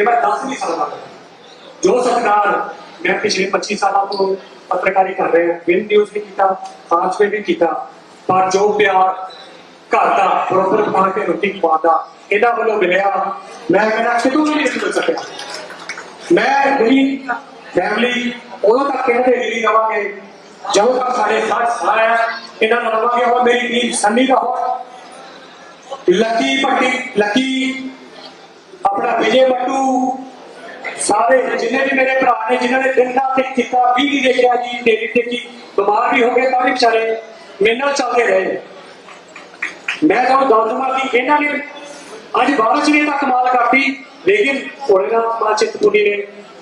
ਇਹ ਮੈਂ ਦੱਸ ਨਹੀਂ ਸਕਦਾ। ਜੋ ਸਤਿਕਾਰ ਮੈਂ ਪਿਛਲੇ 25 ਸਾਲਾਂ ਤੋਂ ਪੱਤਰਕਾਰੀ ਕਰ ਰਿਹਾ ਵਿਨ ਨਿਊਜ਼ ਵੀ ਕੀਤਾ ਪਾਂਚ ਵੀ ਕੀਤਾ, ਪਰ ਜੋ ਪਿਆਰ ਘਰ ਦਾ ਬਰੋਬਰ ਬਣਾ ਕੇ ਰੋਟੀ ਖਵਾਉਂਦਾ, ਇਹਨਾਂ ਵੱਲੋਂ ਮਿਲਿਆ, ਮੈਂ ਕਹਿੰਦਾ ਕਿਤੋਂ ਵੀ ਨਹੀਂ ਮਿਲ ਸਕਿਆ। ਮੈਂ ਮੇਰੀ ਫੈਮਿਲੀ ਉਦੋਂ ਤੱਕ ਕਹਿੰਦੇ ਨਹੀਂ ਰਵਾਂਗੇ, ਜਦੋਂ ਤੱਕ ਸਾਡੇ ਸਾਥ ਸਾਇਆ ਇਹਨਾਂ ਨਾਲ ਰਵਾਂਗੇ ਉਹ ਮੇਰੀ ਟੀਮ ਸੰਨੀ ਦਾ ਹੋ ਲੱਕੀ ਪੱਟੀ ਲੱਕੀ ਆਪਣਾ ਵਿਜੇ ਬੱਟੂ, ਸਾਰੇ ਜਿੰਨੇ ਵੀ ਮੇਰੇ ਭਰਾ ਨੇ, ਜਿਨ੍ਹਾਂ ਨੇ ਦਿਨ ਰਾਤ ਇੱਕ ਕੀਤਾ ਵੀ ਨਹੀਂ ਦੇਖਿਆ ਜੀ ਤੇਰੀ ਤੇ ਬਿਮਾਰ ਵੀ ਹੋ ਗਏ, ਤਾਂ ਵੀ ਵਿਚਾਰੇ ਮੇਰੇ ਨਾਲ ਚੱਲਦੇ ਰਹੇ। ਮੈਂ ਤੁਹਾਨੂੰ ਦੱਸ ਦਵਾਂ ਕਿ ਇਹਨਾਂ ਨੇ ਅੱਜ ਬਾਰਿਸ਼ ਨੇ ਤਾਂ ਕਮਾਲ ਕਰਤੀ, ਲੇਕਿਨ ਉਹਨੇ ਨਾਲ ਮਾਚਿਤ ਪੁੱਡੀ ਨੇ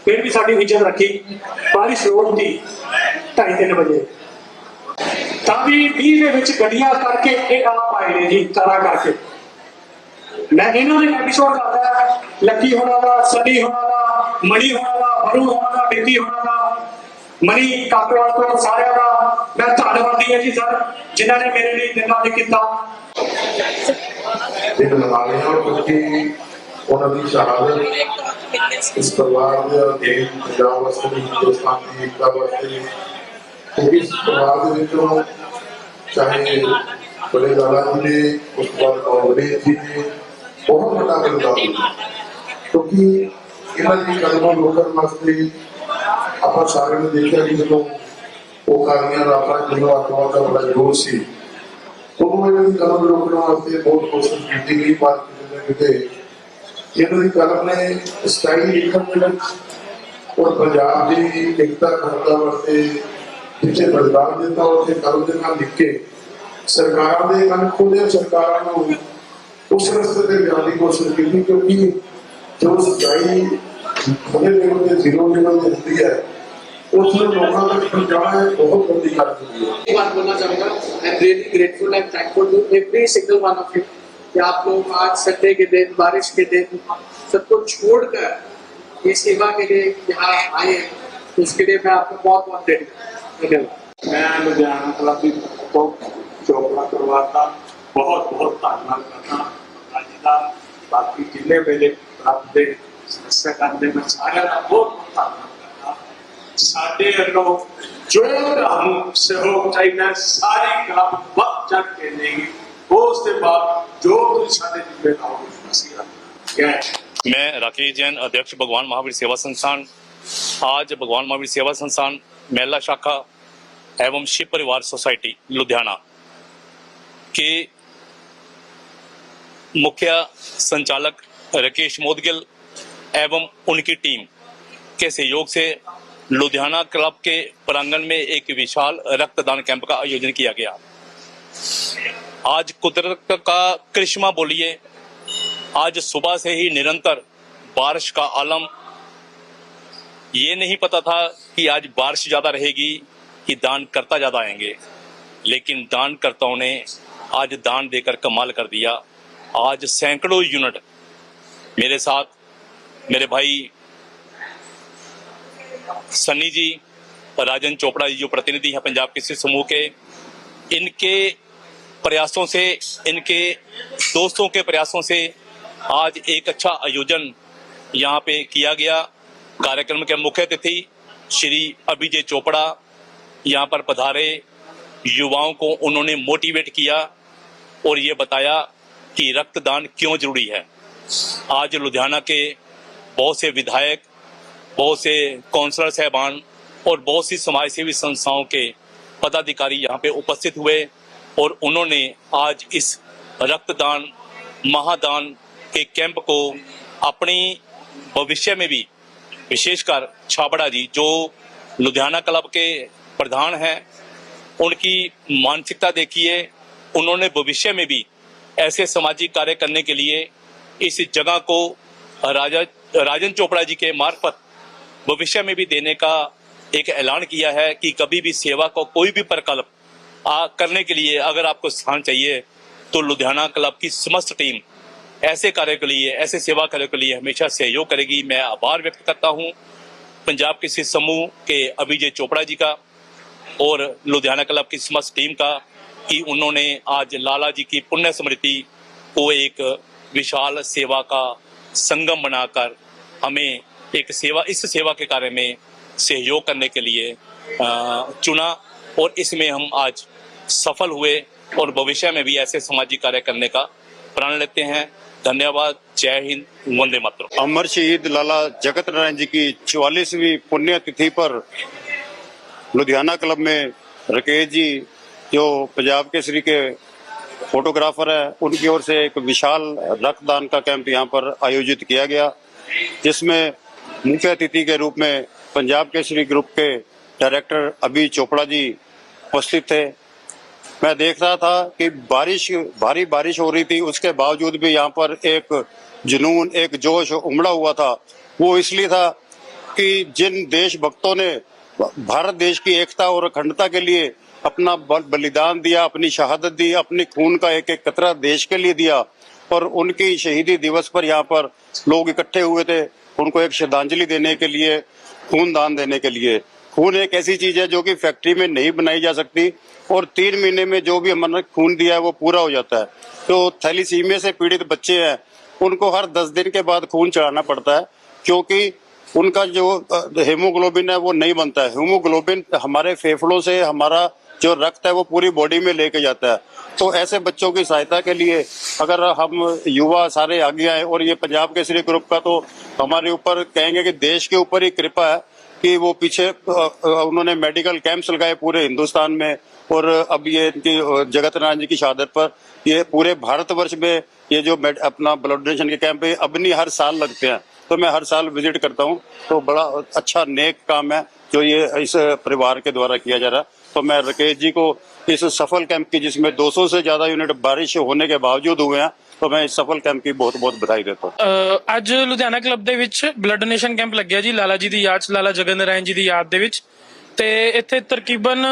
ਫਿਰ ਵੀ ਸਾਡੀ ਇੱਜ਼ਤ ਰੱਖੀ, ਬਾਰਿਸ਼ ਰੋਡ ਦੀ 2:30 ਵਜੇ। ਤਾਂ ਵੀ 20 ਦੇ ਵਿੱਚ ਗੱਡੀਆਂ ਕਰਕੇ ਇਹ ਆਪ ਆਏ ਨੇ ਜੀ, ਤਾਰਾ ਕਰਕੇ। ਮੈਂ ਇਹਨਾਂ ਦੇ ਐਪੀਸੋਡ ਕਰਦਾ ਲੱਕੀ ਹੋਣਾ ਦਾ ਸੱਡੀ ਹੋਣਾ ਦਾ ਮਣੀ ਹੋਣਾ ਦਾ ਬਰੂ ਹੋਣਾ ਦਾ ਬੇਟੀ ਹੋਣਾ ਦਾ ਮਣੀ ਕਾਕਵਾਲ ਤੋਂ ਸਾਰਿਆਂ ਦਾ ਮੈਂ ਧੰਨਵਾਦੀ ਹਾਂ ਜੀ ਸਰ ਜਿਨ੍ਹਾਂ ਨੇ ਮੇਰੇ ਲਈ ਦਿਨਾਂ ਦੇ ਕੀਤਾ। ਦਿਨ ਲਗਾ ਰਹੇ ਕਿਉਂਕਿ ਉਹਨਾਂ ਦੀ ਸ਼ਹਾਦਤ ਇਸ ਪਰਿਵਾਰ ਦੇ ਪੰਜਾਬ ਵਾਸਤੇ ਹਿੰਦੁਸਤਾਨ ਦੀ ਏਕਤਾ ਵਾਸਤੇ ਇਸ ਪਰਿਵਾਰ ਦੇ ਵਿੱਚੋਂ ਚਾਹੇ ਬੜੇ ਦਾਦਾ ਜੀ ਨੇ, ਉਸ ਤੋਂ ਬਾਅਦ ਕਾਂਗਰਸ ਜੀ ਨੇ ਬਹੁਤ ਵੱਡਾ ਬਦਲਾਅ ਕਿਉਂਕਿ ਇਹਨਾਂ ਦੀ ਕਦਮਾਂ ਨੂੰ ਵਾਸਤੇ ਆਪਾਂ ਸਾਰਿਆਂ ਨੇ ਦੇਖਿਆ ਕਿ ਜਦੋਂ ਉਹ ਕਾਰੀਆਂ ਦਾ ਆਪਣਾ ਜਦੋਂ ਆਤਮਾ ਦਾ ਬੜਾ ਜੋਰ ਸੀ, ਉਦੋਂ ਇਹਨਾਂ ਦੀ ਕਲਮ ਰੋਕਣ ਵਾਸਤੇ ਬਹੁਤ ਕੋਸ਼ਿਸ਼ ਕੀਤੀ ਗਈ, ਪਰ ਕਿਤੇ ਇਹਨਾਂ ਦੀ ਕਲਮ ਨੇ ਸਟਾਈਲ ਲਿਖਣ ਦੇ ਔਰ ਪੰਜਾਬ ਦੀ ਏਕਤਾ ਕਰਤਾ ਵਾਸਤੇ ਜਿੱਥੇ ਬਦਲਾਅ ਦਿੱਤਾ, ਉੱਥੇ ਕਲਮ ਦੇ ਨਾਲ ਲਿਖ ਕੇ ਸਰਕਾਰ ਦੇ ਕੰਨ ਖੋਲੇ ਸਰਕਾਰਾਂ ਨੂੰ उस रस्ते पे जाने की कोशिश की थी क्योंकि जो सच्चाई बड़े लेवल पे ज़ीरो लेवल पे होती है लोगों तक पहुंचाना बहुत बड़ी बात है एक बात बोलना चाहूँगा I am really grateful and thankful to every single one of you कि आप लोग आज संडे के दिन बारिश के दिन सबको छोड़कर ये सेवा के लिए यहाँ आए उसके तो लिए मैं आपको बहुत बहुत धन्यवाद। मैं लुधियाना कला चौपड़ा करवाता बहुत बहुत धन्यवाद करता नाम बाकी जितने मेरे समस्या में ना बहुत साढ़े जो हम सहयोग चाहिए सारी काम के बाद जो साढ़े मैं राकेश जैन, अध्यक्ष भगवान महावीर सेवा संस्थान। आज भगवान महावीर सेवा संस्थान, मेला शाखा एवं शिव परिवार सोसाइटी, लुधियाना। के मुख्य संचालक राकेश मोदगिल एवं उनकी टीम के सहयोग से लुधियाना क्लब के प्रांगण में एक विशाल रक्तदान कैंप का आयोजन किया गया। आज कुदरत का करिश्मा बोलिए, आज सुबह से ही निरंतर बारिश का आलम। ये नहीं पता था कि आज बारिश ज़्यादा रहेगी, कि दान करता ज़्यादा आएँगे, लेकिन दान करताओं ने आज दान देकर कमाल कर दिया। आज सैकड़ों यूनिट मेरे साथ, मेरे भाई सन्नी जी, राजन चोपड़ा जी, जो प्रतिनिधि हैं पंजाब कृषि समूह के, इनके प्रयासों से, इनके दोस्तों के प्रयासों से आज एक अच्छा आयोजन यहाँ पे किया गया। कार्यक्रम के मुख्य अतिथि श्री अभिजय चोपड़ा यहाँ पर पधारे। युवाओं को उन्होंने मोटिवेट किया और ये बताया कि रक्तदान क्यों ज़रूरी है? आज लुधियाना के बहुत से विधायक, बहुत से काउंसलर साहबान और बहुत सी समाज सेवी संस्थाओं के पदाधिकारी यहाँ पे उपस्थित हुए और उन्होंने आज इस रक्तदान, महादान के कैंप को अपनी भविष्य में भी विशेषकर छाबड़ा जी, जो लुधियाना क्लब के प्रधान हैं, उनकी मानसिकता देखिए उन्होंने भविष्य में भी ऐसे सामाजिक कार्य करने के लिए इस जगह को राजा, राजन चोपड़ा जी के मार्फत भविष्य में भी देने का एक ऐलान किया है कि कभी भी सेवा को कोई भी प्रकल्प करने के लिए अगर आपको स्थान चाहिए तो लुधियाना क्लब की समस्त टीम ऐसे कार्य के लिए, ऐसे सेवा कार्य के लिए हमेशा सहयोग करेगी। मैं आभार व्यक्त करता हूँ पंजाब कृषि समूह के अभिजय चोपड़ा जी का और लुधियाना क्लब की समस्त टीम का। कि उन्होंने आज लाला जी की पुण्य स्मृति को एक विशाल सेवा का संगम बनाकर हमें एक सेवा, इस सेवा के कार्य में सहयोग करने के लिए चुना और इसमें हम आज सफल हुए और भविष्य में भी ऐसे सामाजिक कार्य करने का प्रण लेते हैं। धन्यवाद। जय हिंद। वंदे मातरम। अमर शहीद लाला जगत नारायण जी की चौवालीसवीं पुण्यतिथि पर लुधियाना क्लब में राकेश जी जो पंजाब केसरी के फोटोग्राफर है, उनकी ओर से एक विशाल रक्तदान का कैंप यहाँ पर आयोजित किया गया, जिसमें मुख्य अतिथि के रूप में पंजाब केसरी ग्रुप के डायरेक्टर अभी चोपड़ा जी उपस्थित थे। मैं देख रहा था कि बारिश, भारी बारिश हो रही थी, उसके बावजूद भी यहाँ पर एक जुनून, एक जोश उमड़ा हुआ था। वो इसलिए था कि जिन देशभक्तों ने भारत देश की एकता और अखंडता के लिए अपना बल- बलिदान दिया, अपनी शहादत दी, अपनी खून का एक एक कतरा देश के लिए दिया और उनकी शहीदी दिवस पर यहाँ पर लोग इकट्ठे हुए थे उनको एक श्रद्धांजलि देने के लिए, खून दान देने के लिए। खून एक ऐसी चीज़ है जो कि फैक्ट्री में नहीं बनाई जा सकती और तीन महीने में जो भी हमने खून दिया है वो पूरा हो जाता है। तो थैलीसीमिया से पीड़ित बच्चे हैं, उनको हर दस दिन के बाद खून चढ़ाना पड़ता है, क्योंकि उनका जो हेमोग्लोबिन है, वो नहीं बनता है। हेमोग्लोबिन हमारे फेफड़ों से हमारा जो रक्त है, वो पूरी बॉडी में लेके जाता है। तो ऐसे बच्चों की सहायता के लिए अगर हम युवा सारे आगे आए और ये पंजाब केसरी ग्रुप का तो हमारे ऊपर कहेंगे कि देश के ऊपर ही कृपा है। कि वो पीछे उन्होंने मेडिकल कैंप्स लगाए पूरे हिंदुस्तान में और अब ये इनकी जगत नारायण जी की शहादत पर ये पूरे भारतवर्ष में ये जो अपना ब्लड डोनेशन के कैंप है अब नहीं हर साल लगते हैं। तो मैं हर साल विज़िट करता हूँ। तो बड़ा अच्छा नेक काम है जो ये इस परिवार के द्वारा किया जा रहा। है तो मैं राकेश जी को इस सफल कैंप की, जिसमें 200 से ज़्यादा यूनिट बारिश होने के बावजूद हुए हैं ਤਾਂ ਮੈਂ ਇਸ ਸਫਲ ਕੈਂਪ ਦੀ ਬਹੁਤ ਬਹੁਤ ਵਧਾਈ ਦਿੰਦਾ ਅਹ ਅੱਜ ਲੁਧਿਆਣਾ ਕਲੱਬ ਦੇ ਵਿੱਚ ਬਲੱਡ ਡੋਨੇਸ਼ਨ ਕੈਂਪ ਲੱਗਿਆ ਜੀ, ਲਾਲਾ ਜੀ ਦੀ ਯਾਦ 'ਚ, ਲਾਲਾ ਜਗਨ ਨਾਰਾਇਣ ਜੀ ਦੀ ਯਾਦ ਦੇ ਵਿੱਚ। ਤੇ ਇੱਥੇ ਤਕਰੀਬਨ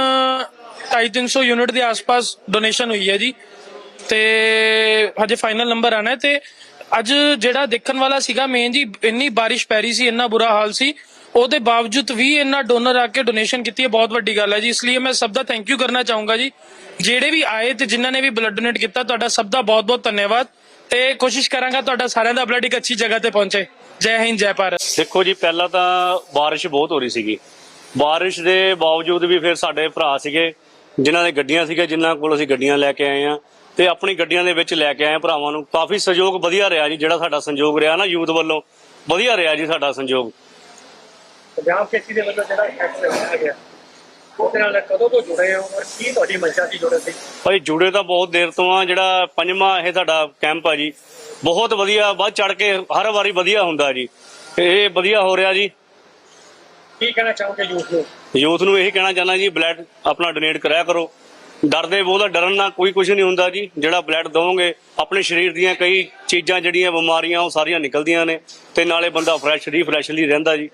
2300 ਯੂਨਿਟ ਦੇ ਆਸ-ਪਾਸ ਡੋਨੇਸ਼ਨ ਹੋਈ ਹੈ ਜੀ। ਤੇ ਹਜੇ ਫਾਈਨਲ ਨੰਬਰ ਆਣਾ ਹੈ ਤੇ ਅੱਜ ਜਿਹੜਾ ਦੇਖਣ ਵਾਲਾ ਸੀਗਾ ਮੇਨ ਜੀ, ਇੰਨੀ ਬਾਰਿਸ਼ ਪੈ ਰਹੀ ਸੀ, ਇੰਨਾ ਬੁਰਾ ਹਾਲ ਸੀ। ਉਹਦੇ ਬਾਵਜੂਦ ਵੀ ਇਹਨਾਂ ਡੋਨਰ ਆ ਕੇ ਡੋਨੇਸ਼ਨ ਕੀਤੀ ਹੈ, ਬਹੁਤ ਵੱਡੀ ਗੱਲ ਹੈ ਜੀ। ਇਸ ਲਈ ਮੈਂ ਸਭ ਦਾ ਥੈਂਕ ਯੂ ਕਰਨਾ ਚਾਹੂੰਗਾ ਜੀ। ਜਿਹੜੇ ਵੀ ਆਏ ਤੇ ਜਿਨ੍ਹਾਂ ਨੇ ਵੀ ਬਲੱਡ ਡੋਨੇਟ ਕੀਤਾ, ਤੁਹਾਡਾ ਸਭ ਦਾ ਬਹੁਤ ਬਹੁਤ ਧੰਨਵਾਦ। ਤੇ ਕੋਸ਼ਿਸ਼ ਕਰਾਂਗਾ ਤੁਹਾਡਾ ਸਾਰਿਆਂ ਦਾ ਬਲੱਡ ਇੱਕ ਅੱਛੀ ਜਗ੍ਹਾ ਤੇ ਪਹੁੰਚੇ। ਜੈ ਹਿੰਦ, ਜੈ ਭਾਰਤ। ਦੇਖੋ ਜੀ, ਪਹਿਲਾਂ ਤਾਂ ਬਾਰਿਸ਼ ਬਹੁਤ ਹੋ ਰਹੀ ਸੀਗੀ। ਬਾਰਿਸ਼ ਦੇ ਬਾਵਜੂਦ ਵੀ ਫਿਰ ਸਾਡੇ ਭਰਾ ਸੀਗੇ, ਜਿਨ੍ਹਾਂ ਦੇ ਗੱਡੀਆਂ ਸੀਗੇ ਜਿਨ੍ਹਾਂ ਕੋਲ ਅਸੀਂ ਗੱਡੀਆਂ ਲੈ ਕੇ ਆਏ ਆ ਤੇ ਆਪਣੀ ਗੱਡੀਆਂ ਦੇ ਵਿੱਚ ਲੈ ਕੇ ਆਏ ਭਰਾਵਾਂ ਨੂੰ। ਕਾਫੀ ਸਹਿਯੋਗ ਵਧੀਆ ਰਿਹਾ ਜੀ, ਜਿਹੜਾ ਸਾਡਾ ਸੰਯੋਗ ਰਿਹਾ ਨਾ ਯੂਥ ਵੱਲੋਂ। ਵਧੀਆ ਰਿਹਾ ਜੀ ਸਾਡਾ ਸੰਯੋਗ। ਪੰਜਾਬ ਕੇਸੀ ਦੇ ਵੱਲੋਂ ਜਿਹੜਾ ਐਕਟ ਲਿਆ ਗਿਆ ਉਹਦੇ ਨਾਲ ਕਦੋਂ ਤੋਂ ਜੁੜੇ ਹੋ ਔਰ ਕੀ ਤੁਹਾਡੀ ਮਨਸ਼ਾ ਸੀ ਜੁੜਨ ਦੀ? ਭਾਈ ਜੁੜੇ ਤਾਂ ਬਹੁਤ ਦੇਰ ਤੋਂ ਆ ਜਿਹੜਾ ਪੰਜਵਾਂ ਇਹ ਸਾਡਾ ਕੈਂਪ ਆ ਜੀ ਬਹੁਤ ਵਧੀਆ ਵੱਧ ਚੜ ਕੇ ਹਰ ਵਾਰੀ ਵਧੀਆ ਹੁੰਦਾ ਜੀ ਇਹ ਵਧੀਆ ਹੋ ਰਿਹਾ ਜੀ। ਕੀ ਕਹਿਣਾ ਚਾਹੋਗੇ ਯੂਥ ਨੂੰ? ਯੂਥ ਨੂੰ ਇਹੀ ਕਹਿਣਾ ਚਾਹੁੰਦਾ ਜੀ ਬਲੱਡ ਆਪਣਾ ਡੋਨੇਟ ਕਰਿਆ ਕਰੋ। ਡਰਦੇ ਬਹੁਤਾ ਡਰਨ ਨਾਲ ਕੋਈ ਕੁਝ ਨਹੀਂ ਹੁੰਦਾ ਜੀ ਜਿਹੜਾ ਬਲੱਡ ਦੋਗੇ ਆਪਣੇ ਸਰੀਰ ਦੀਆਂ ਕਈ ਚੀਜ਼ਾਂ ਜਿਹੜੀਆਂ ਬਿਮਾਰੀਆਂ ਉਹ ਸਾਰੀਆਂ ਨਿਕਲਦੀਆਂ ਨੇ ਤੇ ਨਾਲੇ ਬੰਦਾ ਫਰੈਸ਼ ਰੀਫਰੈਸ਼ਲੀ ਰਹਿੰਦਾ ਜੀ।